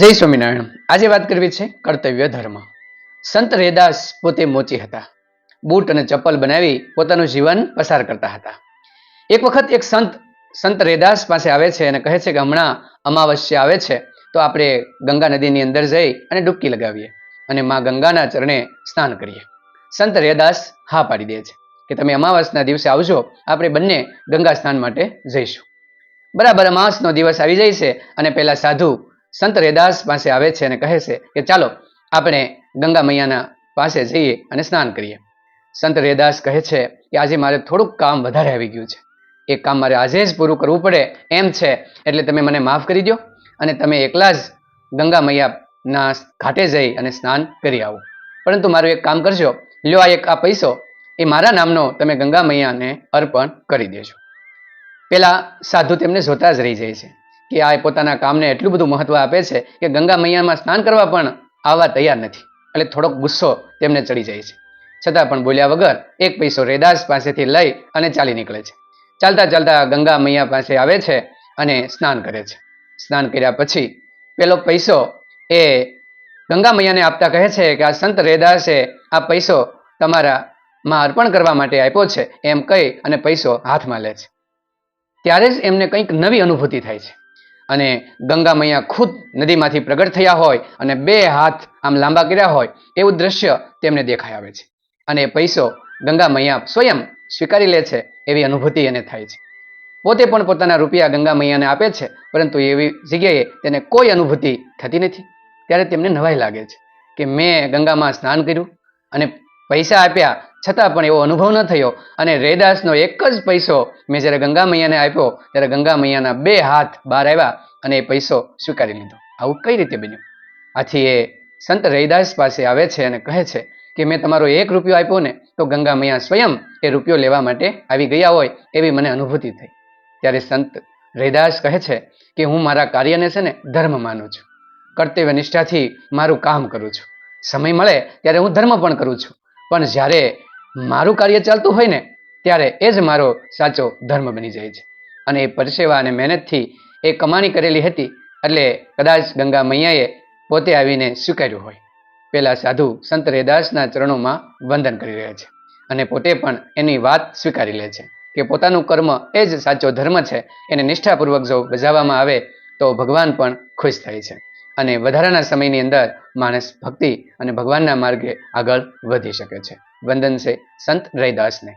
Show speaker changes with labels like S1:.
S1: જય સ્વામિનારાયણ. આજે વાત કરવી છે કર્તવ્ય ધર્મ. સંત રેદાસ પોતે મોચી હતા. બૂટ અને ચપ્પલ બનાવી પોતાનું જીવન પસાર કરતા હતા. એક વખત એક સંત સંત રેદાસ પાસે આવે છે અને કહે છે કે હમણાં અમાવસ્યા આવે છે, તો આપણે ગંગા નદીની અંદર જઈ અને ડૂબકી લગાવીએ અને માં ગંગાના ચરણે સ્નાન કરીએ. સંત રેદાસ હા પાડી દે છે કે તમે અમાવસના દિવસે આવજો, આપણે બંને ગંગા સ્નાન માટે જઈશું. બરાબર અમાસનો દિવસ આવી જાય છે અને પહેલા સાધુ સંત રેદાસ પાસે આવે છે અને કહે છે કે ચાલો આપણે ગંગા મૈયાના પાસે જઈએ અને સ્નાન કરીએ. સંત રેદાસ કહે છે કે આજે મારે થોડુંક કામ વધારે આવી ગયું છે. એ કામ મારે આજે જ પૂરું કરવું પડે એમ છે એટલે તમે મને માફ કરી દો અને તમે એકલા જ ગંગા મૈયાના ઘાટે જઈ અને સ્નાન કરી આવો. પરંતુ મારું એક કામ કરજો. લ્યો આ એક આ પૈસો. એ મારા નામનો તમે ગંગા મૈયાને અર્પણ કરી દેજો. પેલા સાધુ તેમને જોતા જ રહી જાય છે. કે આ પોતાના કામને એટલું બધું મહત્વ આપે છે કે ગંગા મૈયામાં સ્નાન કરવા પણ આવવા તૈયાર નથી. એટલે થોડોક ગુસ્સો તેમને ચડી જાય છે. છતાં પણ બોલ્યા વગર એક પૈસો રેદાસ પાસેથી લઈ અને ચાલી નીકળે છે. ચાલતા ચાલતા ગંગા મૈયા પાસે આવે છે અને સ્નાન કરે છે. સ્નાન કર્યા પછી પેલો પૈસો એ ગંગા મૈયાને આપતા કહે છે કે આ સંત રેદાસે આ પૈસો તમારા માં અર્પણ કરવા માટે આપ્યો છે. એમ કહી અને પૈસો હાથમાં લે છે. ત્યારે જ એમને કંઈક નવી અનુભૂતિ થાય છે. અને ગંગા મૈયા ખુદ નદીમાંથી પ્રગટ થયા હોય અને બે હાથ આમ લાંબા કર્યા હોય, એવું દ્રશ્ય તેમને દેખાઈ આવે છે. અને પૈસો ગંગા મૈયા સ્વયં સ્વીકારી લે છે, એવી અનુભૂતિ એને થાય છે. પોતે પણ પોતાના રૂપિયા ગંગા મૈયાને આપે છે, પરંતુ એવી જગ્યાએ તેને કોઈ અનુભૂતિ થતી નથી. ત્યારે તેમને નવાઈ લાગે છે કે મેં ગંગામાં સ્નાન કર્યું અને પૈસા આપ્યા છતાં પણ એવો અનુભવ ન થયો. અને રેદાસનો એક જ પૈસો મેં જ્યારે ગંગા મૈયાને આપ્યો, ત્યારે ગંગા મૈયાના બે હાથ બહાર આવ્યા અને એ પૈસો સ્વીકારી લીધો. આવું કઈ રીતે બન્યું? આથી એ સંત રૈદાસ પાસે આવે છે અને કહે છે કે, મેં તમારો એક રૂપિયો આપ્યો ને, તો ગંગા મૈયા સ્વયં એ રૂપિયો લેવા માટે આવી ગયા હોય એવી મને અનુભૂતિ થઈ. ત્યારે સંત રૈદાસ કહે છે કે, હું મારા કાર્યને છે ને ધર્મ માનું છું. કર્તવ્ય નિષ્ઠાથી મારું કામ કરું છું. સમય મળે ત્યારે હું ધર્મ પણ કરું છું. પણ જ્યારે મારું કાર્ય ચાલતું હોય ને, ત્યારે એ જ મારો સાચો ધર્મ બની જાય છે. અને એ પરસેવા અને મહેનતથી એ કમાણી કરેલી હતી, એટલે કદાચ ગંગા મૈયાએ પોતે આવીને સ્વીકાર્યું હોય. પેલા સાધુ સંત રેદાસના ચરણોમાં વંદન કરી રહ્યા છે અને પોતે પણ એની વાત સ્વીકારી લે છે કે પોતાનું કર્મ એ જ સાચો ધર્મ છે, એને નિષ્ઠાપૂર્વક જો બજાવવામાં આવે તો ભગવાન પણ ખુશ થાય છે. અને વધારાના સમયની અંદર માણસ ભક્તિ અને ભગવાનના માર્ગે આગળ વધી શકે છે. વંદન છે સંત રૈદાસને.